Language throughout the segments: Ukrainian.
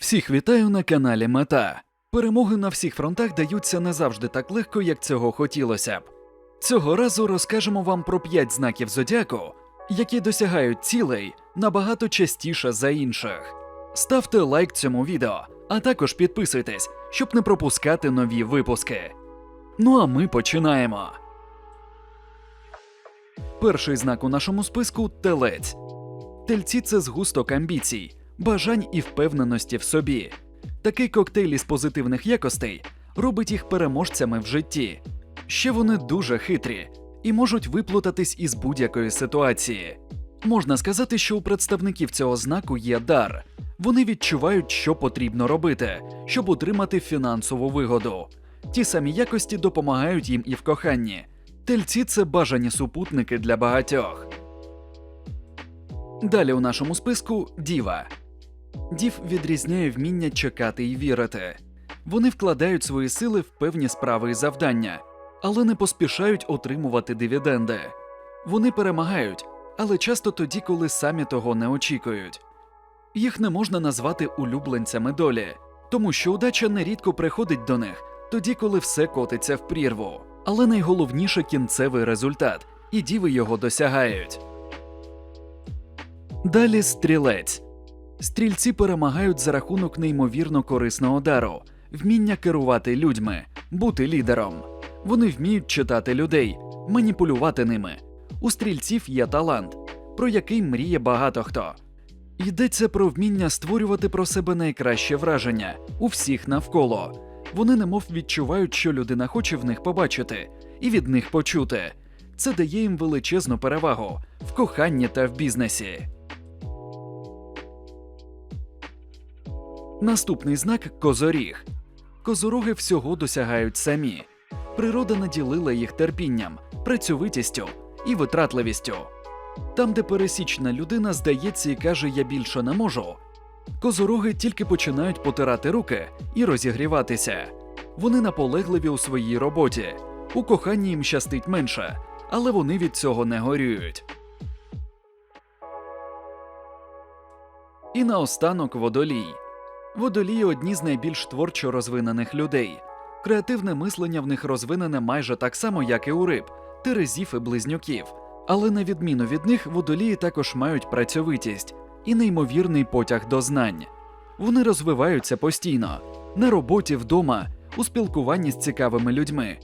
Всіх вітаю на каналі Мета. Перемоги на всіх фронтах даються не завжди так легко, як цього хотілося б. Цього разу розкажемо вам про 5 знаків зодіаку, які досягають цілей набагато частіше за інших. Ставте лайк цьому відео, а також підписуйтесь, щоб не пропускати нові випуски. Ну а ми починаємо. Перший знак у нашому списку телець. Тельці це згусток амбіцій, бажань і впевненості в собі. Такий коктейль із позитивних якостей робить їх переможцями в житті. Ще вони дуже хитрі і можуть виплутатись із будь-якої ситуації. Можна сказати, що у представників цього знаку є дар. Вони відчувають, що потрібно робити, щоб отримати фінансову вигоду. Ті самі якості допомагають їм і в коханні. Тельці це бажані супутники для багатьох. Далі у нашому списку діва. Дів відрізняє вміння чекати і вірити. Вони вкладають свої сили в певні справи і завдання, але не поспішають отримувати дивіденди. Вони перемагають, але часто тоді, коли самі того не очікують. Їх не можна назвати улюбленцями долі, тому що удача нерідко приходить до них тоді, коли все котиться в прірву. Але найголовніше кінцевий результат, і діви його досягають. Далі стрілець. Стрільці перемагають за рахунок неймовірно корисного дару, вміння керувати людьми, бути лідером. Вони вміють читати людей, маніпулювати ними. У стрільців є талант, про який мріє багато хто. Йдеться про вміння створювати про себе найкраще враження у всіх навколо. Вони немов відчувають, що людина хоче в них побачити, і від них почути. Це дає їм величезну перевагу в коханні та в бізнесі. Наступний знак козоріг. Козороги всього досягають самі. Природа наділила їх терпінням, працьовитістю і витратливістю. Там, де пересічна людина здається і каже Я більше не можу. Козороги тільки починають потирати руки і розігріватися. Вони наполегливі у своїй роботі. У коханні їм щастить менше, але вони від цього не горюють. І наостанок водолій. Водолії одні з найбільш творчо розвинених людей. Креативне мислення в них розвинене майже так само, як і у риб, терезів і близнюків. Але на відміну від них, водолії також мають працьовитість і неймовірний потяг до знань. Вони розвиваються постійно на роботі вдома, у спілкуванні з цікавими людьми.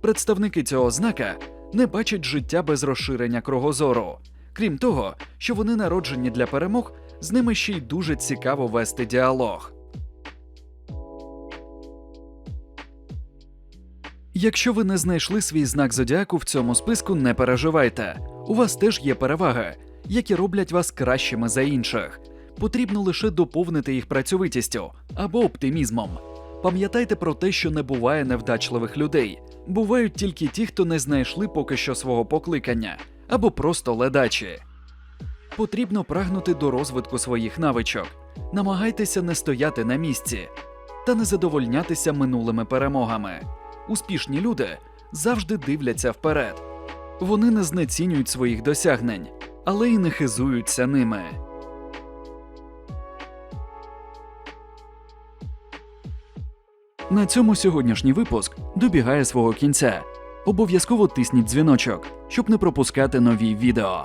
Представники цього знака не бачать життя без розширення кругозору. Крім того, що вони народжені для перемог, з ними ще й дуже цікаво вести діалог. Якщо ви не знайшли свій знак зодіаку в цьому списку, не переживайте. У вас теж є переваги, які роблять вас кращими за інших. Потрібно лише доповнити їх працьовитістю або оптимізмом. Пам'ятайте про те, що не буває невдачливих людей. Бувають тільки ті, хто не знайшли поки що свого покликання, або просто ледачі. Потрібно прагнути до розвитку своїх навичок. Намагайтеся не стояти на місці та не задовольнятися минулими перемогами. Успішні люди завжди дивляться вперед. Вони не знецінюють своїх досягнень, але й не хизуються ними. На цьому сьогоднішній випуск добігає свого кінця. Обов'язково тисніть дзвіночок, щоб не пропускати нові відео.